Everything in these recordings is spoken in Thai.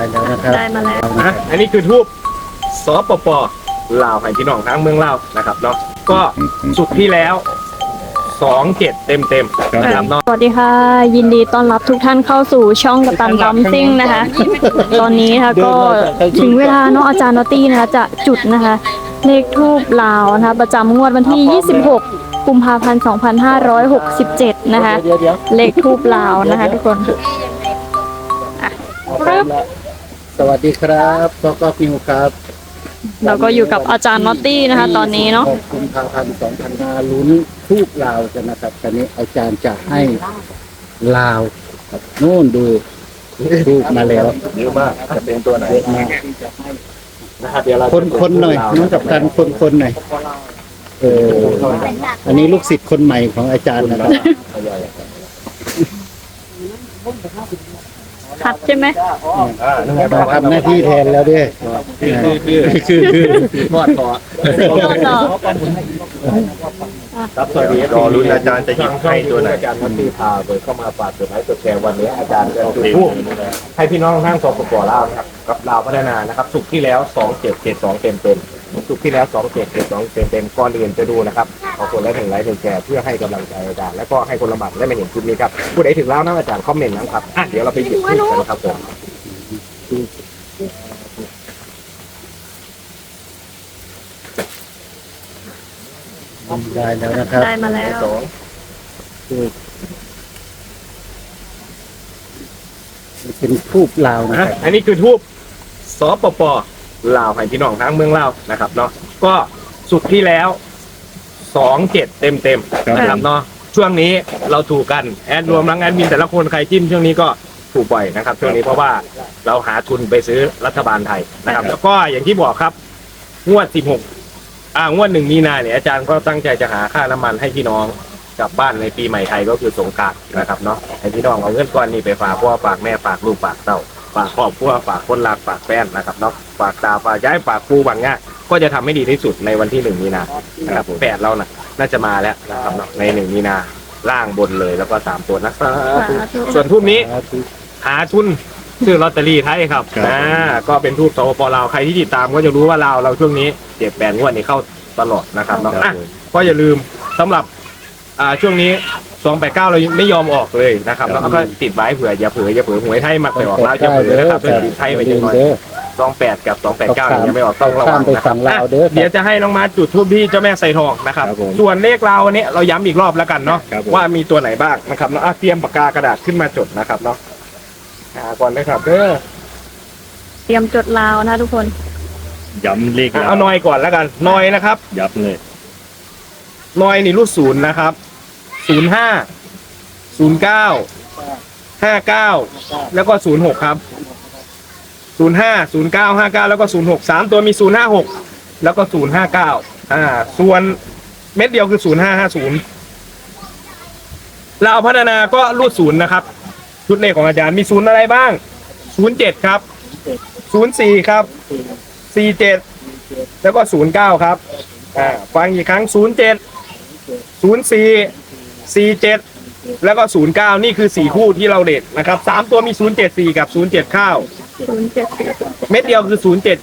ได้แล้วนะครับได้มาแล้ว นะอันนี้คือทูบสปปลาวให้พี่น้องทั้งเมืองลาวนะครับเนาะก็สุดที่แล้วสองเจ็ดเต็มเต็มๆนะครับเนาะ สวัสดีค่ะ ยินดีต้อนรับทุกท่านเข้าสู่ช่องกัปตันดัมซิ่งนะคะ ตอนนี้นะคะก็ถึงเวลาเนาะอาจารย์นอตตี้นะคะจะจุดนะคะ เลขทูบลาวนะคะ ประจำงวดวันที่ 26 กุมภาพันธ์ 2567 นะคะ เดี๋ยวเดี๋ยวเลขทูบลาวนะคะ ทุกคนอะปึ๊บ สวัสดีครับก็ก็พิวครับเราก็อยู่กับอาจารย์นอตตี้นะคะ ตอนนี้เนาะหกกุมภาพันธ์สองพันห้าลุ้นทูบลาวกันนะครับตอนนี้อาจารย์จะให้ลาวครับนู่นดูทูบมาแล้วเยอะมากจะเป็นตัวไหนเยอะมากนะครับเดี๋ยวเราคนคนหน่อยน้องกับกันคนคนหน่อยเอออันนี้ลูกศิษย์คนใหม่ของอาจารย์นะครับ คัดใช่ไหมอ่านั่นไงมาทำหน้าที่แทนแล้วด้วยคือคือคือคือคือทอดคอโทษเนาะครับสวัสดีรอรุ้นอาจารย์จะหยิบให้ตัวไหนอาจารย์มันตีพาเปิดเข้ามาฝากเปิดไลฟ์กดแชร์วันนี้อาจารย์จะจุดทูบให้พี่น้องทั้งสปปลาวนะครับกับลาวพัฒนานะครับ สุกร์ที่แล้วสองเจ็ดเจ็ดสองเต็มเต็ม ๆสุกร์ที่แล้วสองเจ็ดเจ็ดสองเต็มเต็มๆก่อนอื่นจะดูนะครับขอคนละหนึ่งไลค์หนึ่งแชร์เพื่อให้กำลังใจอาจารย์และก็ให้คนละหมัดได้มาเห็นคลิปนี้ครับผู้ใดถึงแล้วนะอาจารย์คอมเมนต์นะครับอะเดี๋ยวเราไปหยิบทูบกันครับผมได้แล้วนะครับได้มาแล้ว สองเป็นทูบลาวนะคอะรับอันนี้คือทูบสปป ลาวให้พี่น้องทั้งเมืองลาวนะครับเนาะก็สุกร์ที่แล้วสองเจ็ดเต็มเต็มๆนะครับเนาะช่วงนี้เราถูกกันแอดรวมทั้งแอดมินแต่ละคนใครจิ้มช่วงนี้ก็ถูกบ่อยนะครับ ช่วงนี้เพราะว่าเราหาทุนไปซื้อรัฐบาลไทยนะครับ แล้วก็อย่างที่บอกครับ งวด16อ่างวดหนึ่งมีนาเนี่ยอาจารย์ก็ตั้งใจจะหาค่าน้ำมันให้พี่น้องกลับบ้านในปีใหม่ไทยก็คือสงกรารนะครับเนาะให้พี่น้องเอาเงินก้อนนี้ไปฝากพ่อฝากแม่ฝากลูกฝากเต้า ฝากครอบครัวฝากคนรักฝากแฟนนะครับเนาะฝากตาฝากย้ายฝากครูบางง่ายก็จะทำให้ดีที่สุดในวันที่หนึ่งมีนานะครับแปดเราน่ะน่าจะมาแล้วนะครับเนาะในหนึ่งมีนาล่างบนเลยแล้วก็สามตัวนะครับสาธุส่วนทุ่มนี้ หาทุนซื้อลอตเตอรี่ไทยครับอ่าก็เป็นทูตสปปลาวใครที่ติดตามก็จะรู้ว่าลาวเราช่วงนี้เจ็ดแปดงวดนี้เข้าตลอดนะครับเนาะอะก็อย่าลืมสำหรับอ่าช่วงนี้ สองแปดเก้าเราไม่ยอมออกเลยนะครับแล้วก็ติดไว้เผื่ออย่าเผื่ออย่าเผื่อหวยไทยมาไปออกแล้วจะเผื่อนะครับเผื่อติดไทยไปจังหน่อยเด้อสองแปดกับสองแปดเก้ายังไม่ออกต้องระวัข้างมไปนะครัฝั่บงลาวเด้ออะเดี๋ยวจะให้น้องมาจุดทูบที่เจ้าแม่ไซทองนะครับครับผมส่วนเลขเราวันนี้เราย้ำอีกรอบแล้วกันเนาะครับผมว่ามีตัวไหนบ้างนะครับเนาะอะเตรียมปากกากระดาษขึ้นมาจดนะครับเนาะหาก่อนนะครับเด้อเตรียมจดลาวนะทุกคนย้ำเลขอะแล้วเอานอยก่อนแล้วกันนอยนะครับยับเลยนอยนี่รูดศูนย์นะครับ ศูนย์ห้าศูนย์เก้าห้าเก้าแล้วก็ศูนย์หกครับศูนย์ห้าศูนย์เก้าห้าเก้าแล้วก็ศูนย์หกสามตัวมีศูนย์ห้าหกแล้วก็ศูนย์ห้าเก้าอ่า ส่วนเม็ดเดียวคือศูนย์ห้าห้าศูนย์เราพัฒนาก็รูดศูนย์นะครับ ชุดเลขของอาจารย์มีศูนย์อะไรบ้างศูนย์เจ็ดครับศูนย์สี่ครับสี่เจ็ดแล้วก็ศูนย์เก้าครับ อ่า ฟังอีกครั้ง07 04 47 แล้วก็ 09 นี่คือ 4 คู่ที่เราเด็ดนะครับ 3 ตัวมี 074 กับ 07 ข้าว ศูนย์เจ็ดสี่เม็ดเดียวคือ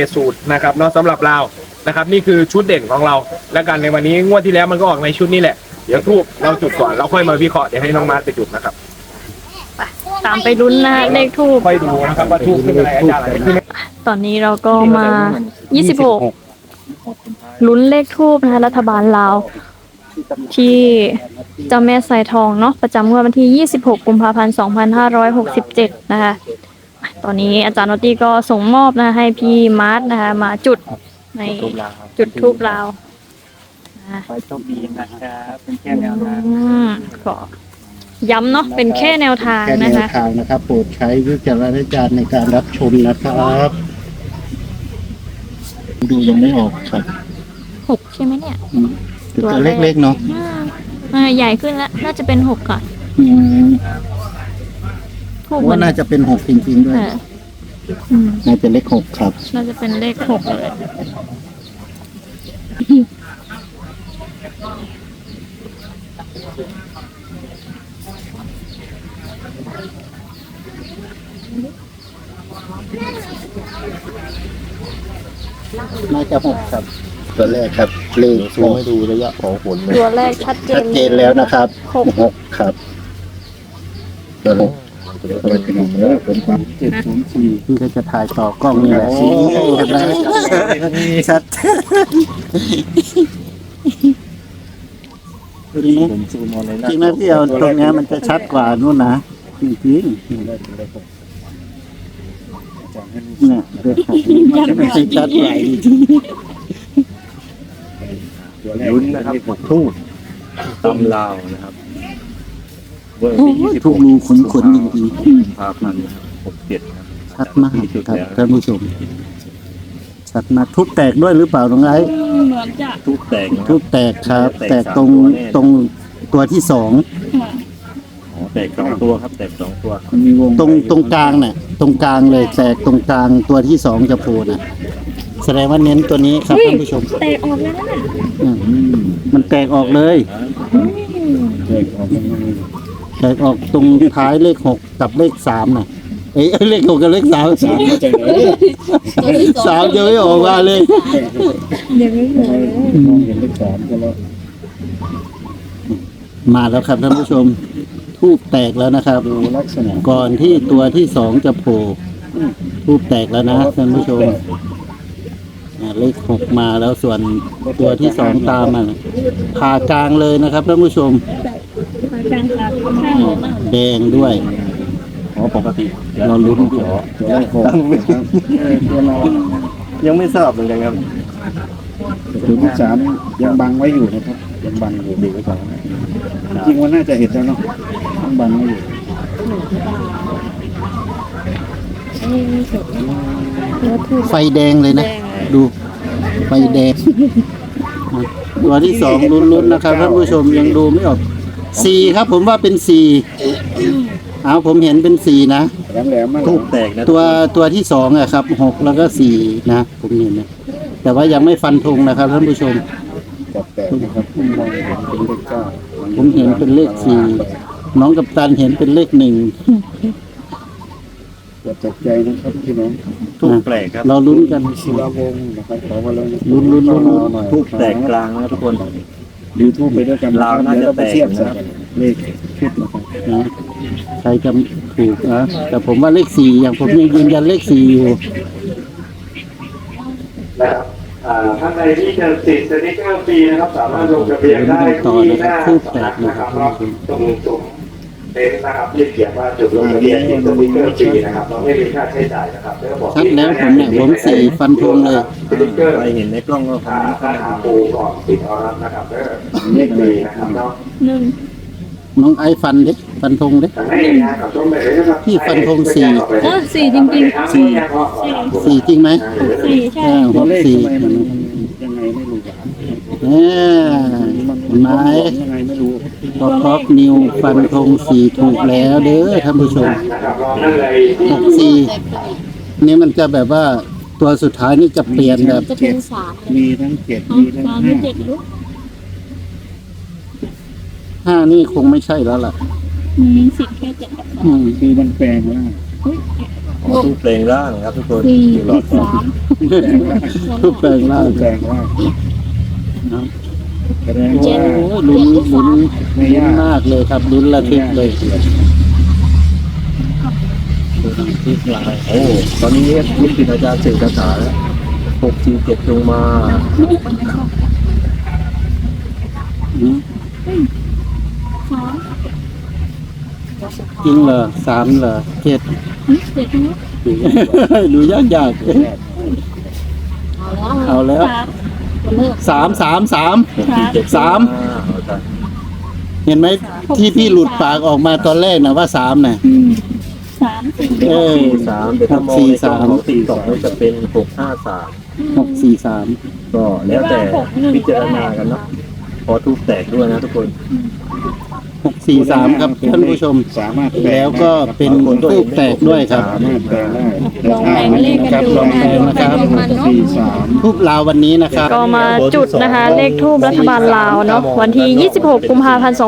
0770 นะครับเนาะสำหรับเรานะครับ นี่คือชุดเด่นของเรา และกันในวันนี้งวดที่แล้วมันก็ออกในชุดนี้แหละ เดี๋ยวทูบเราจุดก่อนเราค่อยมาวิเคราะห์เดี๋ยวให้น้องมาร์คไปจุดนะครับ ตามไปลุ้นนะเลขทูบค่อยดูนะครับว่าทูบขึ้นอะไรอาจารย์อะไรขึ้นตอนนี้เราก็มา 26 ลุ้นเลขทูบนะคะรัฐบาลลาว ที่เจ้าแม่สายทองเนาะประจำงวดวันที่ 26 กุมภาพันธ์ 2567 นะคะ ตอนนี้อาจารย์นอตตี้ก็ส่งมอบนะให้พี่มาร์ทนะคะ มาจุดในจุดทูบลาวนะขอโชคดีนะครับเป็นแค่แนวทางอืมก็ย้ำเนาะเป็นแค่แนวทางแค่แนนะวคะ ทางนะครับ โปรดใช้วิจารณญาณในการรับชมนะครับ ดูยังไม่ออกครับ หกใช่ไหมเนี่ย อืมเป็น ตัวเล็กๆเนาะอ่าอ่าใหญ่ขึ้นแล้วน่าจะเป็นหกค่ะอืมถูกว่าน่าจะเป็นหกจริงๆด้วยค่ะอืมน่าจะเลขหกครับ น่าจะเป็นเลขหกเลยอ น่าจะหกครับ ตัวแรกครับเลขซูมให้ดูระยะของฝนเลยตัวแรกชัดเจชันดเจนแล้วนะครับหกหกครับตัวแรกเจ็ดศูนย์สี่พี่ก็จะถ่ายต่อกล้องนี่แหละสีเห็นไหมชัดจริงไหมผมซูมเอาในหน้าจริงนะพี่เอาตรงเนี้ยมันจะชัดกว่านู่นนะจริงๆ เนี่ยเลขหกมันจะชัดกว่าจริงลุ้นนะครับหกทูบตำลาวนะครับเบอร์ที่ยี่สิบทุกรูขนขนๆจริงพาพันธ์หกเจ็ดครับๆชัดมากครับท่านผู้ชม ชัดมากทุบแตกด้วยหรือเปล่าน้องไอ้ทูบแตกนะคทุรับ บแตกครับ แตกตรงตรงตัวที่สอง แตกสองตัวครับ แตกสองตัวตรงตรงกลางน่ะตรงกลางเลยแตกตรงกลางตัวที่สองจะโผล่น่ะแสดงว่าเน้นตัวนี้ครับท่านผู้ชมเตะออกแล้วนะอืมมันแตกออกเลยแตกออกยังไงแตกออกตรงท้ายเลขหกกับเลขสามน่ะเอ้ยเลขหกกับเลขสามสามสามยังไม่ออกมาเลย เดี๋ยวไม่เหมือนมองเห็นเลขสามก็แล้วมาแล้วครับท่านผู้ชม ทูบแตกแล้วนะครับ ดูลักษณะก่อนที่ตัวที่สองจะโผล่ทูบแตกแล้วนะท่านผู้ชมอ่าเลขหกมาแล้วส่วนตัวที่สองตามมาผ่ากลางเลยนะครับท่านผู้ชมกลางขาข้างออกมาแดงด้วย อ๋อปกติเราลุ้นขอตัวเลขหกนะครับตัวเรายังไม่ทราบเหมือนกันครับถึงสามยังบังไว้อยู่นะครับยังบังอยู่ดีไว้ก่อนจริงๆว่าน่าจะเห็นแล้วเนาะ ยังบังไว้อยู่แล้วถูกไฟแดงเลยนะ ดูไฟแดงตัวที่สองลุ้นๆนะครับท่านผู้ชมยังดูไม่ออกสี่ครับ ผมว่าเป็นสี่เอาผมเห็นเป็นสี่นะแหลมๆมากทูบแตกนะตัวตัวที่สองอะครับหกแล้วก็สี่นะผมเห็นนะแต่ว่ายังไม่ฟันธงนะครับท่านผู้ชมจับแตกนะครับมองเห็นเป็นเลขเก้าผมเห็นเป็นเลขสี่ น้องกับตันเห็นเป็นเลขหนึ่งอย่าตกใจนะครับพี่น้องทูบแปลกครับเราลุ้นกันศิลาวงศ์นะครับขอมาแล้วลุ้นลุ้นลุ้นลุ้นหน่อยทูบแตกกลางนะทุกคนดูทูบไปด้วยกันลาวน่าจะเดี๋ยวเรไปเทียบแตกกันะนเลขชุดนะครับนะใครจะถูกนะแต่ผมว่าเลขสี่อย่างผมยังยืนยันเลขสี่อยู่นะครับอ่าท่านใดที่จะติดสติ๊กเกอร์ฟรีนะครับ สามารถลงทะเบียนได้ที่หน้าสำนักนะครับเนาะตรงตรง เต็นท์นะครับที่เขียนว่าจุดลงทะเบียนติดสติ๊กเกอร์ฟรีนะครับเราไม่มีค่าใช้จ่ายนะครับแล้วบอกชัดแล้วผมเนี่ยผมสี่ฟันธงเลยสติ๊กเกอร์ใครเห็นในกล้องก็คออ่ามเมนต์เข้าถ้ามาหาดูปูก่อนติดเอานะครับเด้อเลขดีนะครับเนาะหนึ่งน้องไอ้ฟันเด็ฟันธงเด็แต่ให้งานกับชมไปเลยนะครับพี่ฟันธงสี่อะสี่จริงๆสี่สี่จริงไหมสี่ใช่อ่าหตัวกเลขสี่ทำไมมันยังไงไม่รู้อะเนี่ยมันเห็นไหมยังไงไม่รู้ ท็อปท็อปนิวฟันธงสี่ถูกแล้วเด้อท่านผู้ชมนะครับรอนั่นเลยหกสี่นี่มันจะแบบว่าตัวสุดท้ายนี่จะเปลี่ยนแบบจะเป็นสามมีทั้งเจ็ดมีทั้งสามห้าเจ็ดลูกห้านี่คงไม่ใช่แล้วล่ะมีสิบแค่เจ็ดกับสามอืมคือมันแปลงว่าทูบแปลงร่างครับทุกคนสี่อยู่หลอดสามทุกแปลงล่างแปลงว่า แสดงโอ้ว่าลุ้นลุ้นไม่ลุ้นยากมากเลยครับลุ้นระทึกเลยที่กลางโอ้ตอนนี้ลูกศิษย์อาจารย์เสื่อคาถาหกสี่เจ็ดจงมาจริงเหรอสามเหรอเจ็ดดูยากยากเอาแล้ว สามเลิกสามสามสามหกสี่เจ็ดสามอ่อาจารย์เห็นไหมที่พี่หลุดปากออกมาตอนแรกนะว่าสามนะอืมสามสี่เออสี่สามแต่ถ้ามองในกล้องของสี่สองจะเป็นหกห้าสามหกสี่สามก็แล้วแต่พิจารณากันเนาะพอทูบแตกด้วยนะทุกคน หกสี่สามครับท่านผู้ชม สามารถปแล้วก็เป็นทูบแตกด้วยครับ สามารถแปลงได้ลองแบ่งเลขกันดูลองนะแบ่งนะครับลองมันเนาะสี่สาม ทูบลาววันนี้นะครับ ก็มาจุดนะคะเลขทูบรัฐบาลลาวเนาะวันที่ 26 กุมภาพันธ์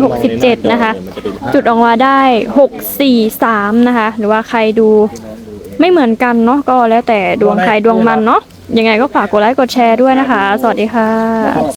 2567 นะคะ จุดออกมาได้ 643 นะคะ หรือว่าใครดูไม่เหมือนกันเนาะก็แล้วแต่ดวงใครดวงมันเนาะยังไงก็ฝากกดไลค์กดแชร์ด้วยนะคะ สวัสดีค่ะ